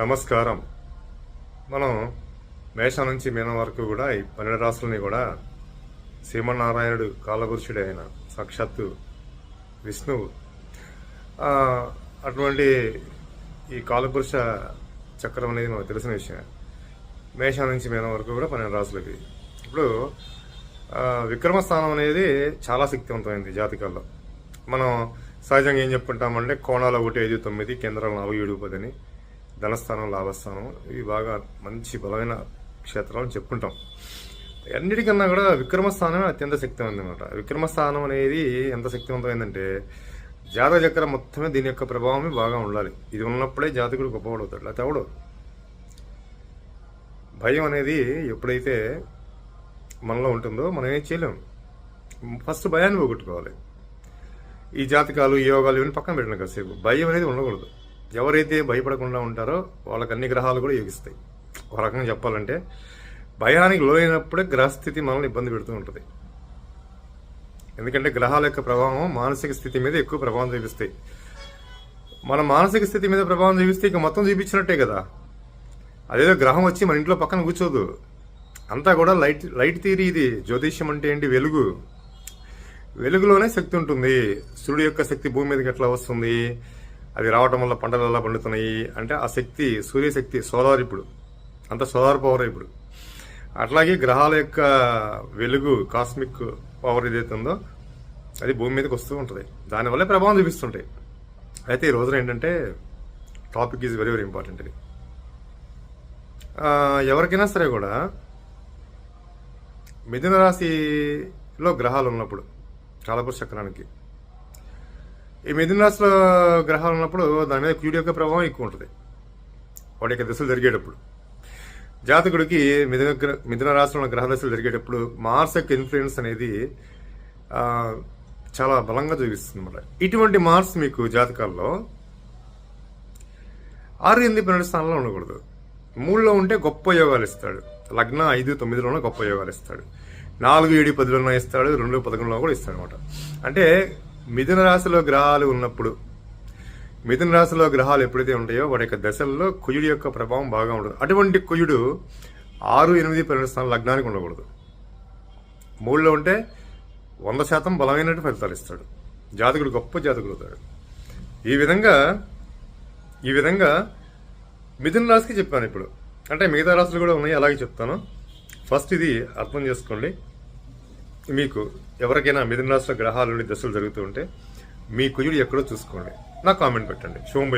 నమస్కారం. మనం మేషం నుంచి మీనం వరకు కూడా ఈ పన్నెండు రాసులని కూడా శ్రీమన్నారాయణుడు కాలపురుషుడు అయిన సాక్షాత్తు విష్ణువు అటువంటి ఈ కాలపురుష చక్రం అనేది మనకు తెలిసిన విషయం. మేషం నుంచి మీనం వరకు కూడా పన్నెండు రాసులకి ఇప్పుడు విక్రమ స్థానం అనేది చాలా శక్తివంతమైంది జాతకాల్లో. మనం సహజంగా ఏం చెప్పుకుంటామంటే కోణాలు ఒకటి ఐదు తొమ్మిది కేంద్రం నాలుగు ఏడు పదని ధనస్థానం లాభస్థానం ఇవి బాగా మంచి బలమైన క్షేత్రాలు చెప్పుకుంటాం. అన్నిటికన్నా కూడా విక్రమస్థానమే అత్యంత శక్తివంతం అనమాట విక్రమస్థానం అనేది ఎంత శక్తివంతమైందంటే జాతక చక్రం మొత్తమే దీని యొక్క ప్రభావమే బాగా ఉండాలి. ఇది ఉన్నప్పుడే జాతకుడు గొప్పవాడవుతాడు లేకపోతే అవడు భయం అనేది ఎప్పుడైతే మనలో ఉంటుందో మనం ఏం చేయలేం. ఫస్ట్ భయాన్ని పోగొట్టుకోవాలి. ఈ జాతకాలు ఈ యోగాలు ఇవన్నీ పక్కన పెట్టిన కాసేపు. భయం అనేది ఉండకూడదు. ఎవరైతే భయపడకుండా ఉంటారో వాళ్ళకి అన్ని గ్రహాలు కూడా యోగిస్తాయి. ఒక రకంగా చెప్పాలంటే భయానికి లోనైనప్పుడే గ్రహస్థితి మనల్ని ఇబ్బంది పెడుతూ ఉంటుంది. ఎందుకంటే గ్రహాల యొక్క ప్రభావం మానసిక స్థితి మీద ఎక్కువ ప్రభావం చూపిస్తాయి. మన మానసిక స్థితి మీద ప్రభావం చూపిస్తే ఇక మొత్తం చూపించినట్టే కదా. అదేదో గ్రహం వచ్చి మన ఇంట్లో పక్కన కూర్చోదు. అంతా కూడా లైట్ లైట్ థియరీ ఇది. జ్యోతిష్యం అంటే ఏంటి? వెలుగు. వెలుగులోనే శక్తి ఉంటుంది. సూర్యుడు యొక్క శక్తి భూమి మీదకి ఎట్లా వస్తుంది? అది రావటం వల్ల పంటలు ఎలా పండుతున్నాయి అంటే ఆ శక్తి సూర్యశక్తి సోలార్ ఇప్పుడు. అంత సోలార్ పవర్ ఇప్పుడు. అట్లాగే గ్రహాల యొక్క వెలుగు కాస్మిక్ పవర్ ఏదైతే ఉందో అది భూమి మీదకి వస్తూ ఉంటుంది. దానివల్లే ప్రభావం చూపిస్తుంటాయి. అయితే ఈ రోజున ఏంటంటే topic is very very important ఇది. ఎవరికైనా సరే కూడా మిథున రాశిలో గ్రహాలు ఉన్నప్పుడు కాలపురుష చక్రానికి ఈ మిథున రాశిలో గ్రహాలు ఉన్నప్పుడు దాని మీద కుడి యొక్క ప్రభావం ఎక్కువ ఉంటుంది. వాటి యొక్క దశలు జరిగేటప్పుడు. జాతకుడికి మిథున మిథున రాశిలో ఉన్న గ్రహ దశలు జరిగేటప్పుడు మార్స్ యొక్క ఇన్ఫ్లుయెన్స్ అనేది చాలా బలంగా చూపిస్తుంది అన్నమాట. ఇటువంటి మార్స్ మీకు జాతకాల్లో ఆరు ఎనిమిది పన్నెండు స్థానంలో ఉండకూడదు. మూడులో ఉంటే గొప్ప యోగాలు ఇస్తాడు. లగ్న ఐదు తొమ్మిదిలోనూ గొప్ప యోగాలు ఇస్తాడు. నాలుగు ఏడు పదిలోనూ ఇస్తాడు. రెండు పదకొండులో కూడా ఇస్తాడు అనమాట అంటే మిథున రాశిలో గ్రహాలు ఉన్నప్పుడు మిథున రాశిలో గ్రహాలు ఎప్పుడైతే ఉంటాయో వాటి యొక్క దశల్లో కుయుడి యొక్క ప్రభావం బాగా ఉండదు. అటువంటి కుయుడు ఆరు ఎనిమిది పన్నెండు స్థానం లగ్నానికి ఉండకూడదు. మూడులో ఉంటే వంద శాతం బలమైనట్టు ఫలితాలు ఇస్తాడు. జాతకుడు గొప్ప జాతకుడు అవుతాడు. ఈ విధంగా ఈ విధంగా మిథున రాశికి చెప్పాను ఇప్పుడు. అంటే మిగతా రాశులు కూడా ఉన్నాయి అలాగే చెప్తాను. ఫస్ట్ ఇది అర్థం చేసుకోండి. మీకు ఎవరికైనా మిథున రాశిలో గ్రహాలు దశలు జరుగుతూ ఉంటే మీ కుజుడు ఎక్కడో చూసుకోండి. నాకు కామెంట్ పెట్టండి. శుభం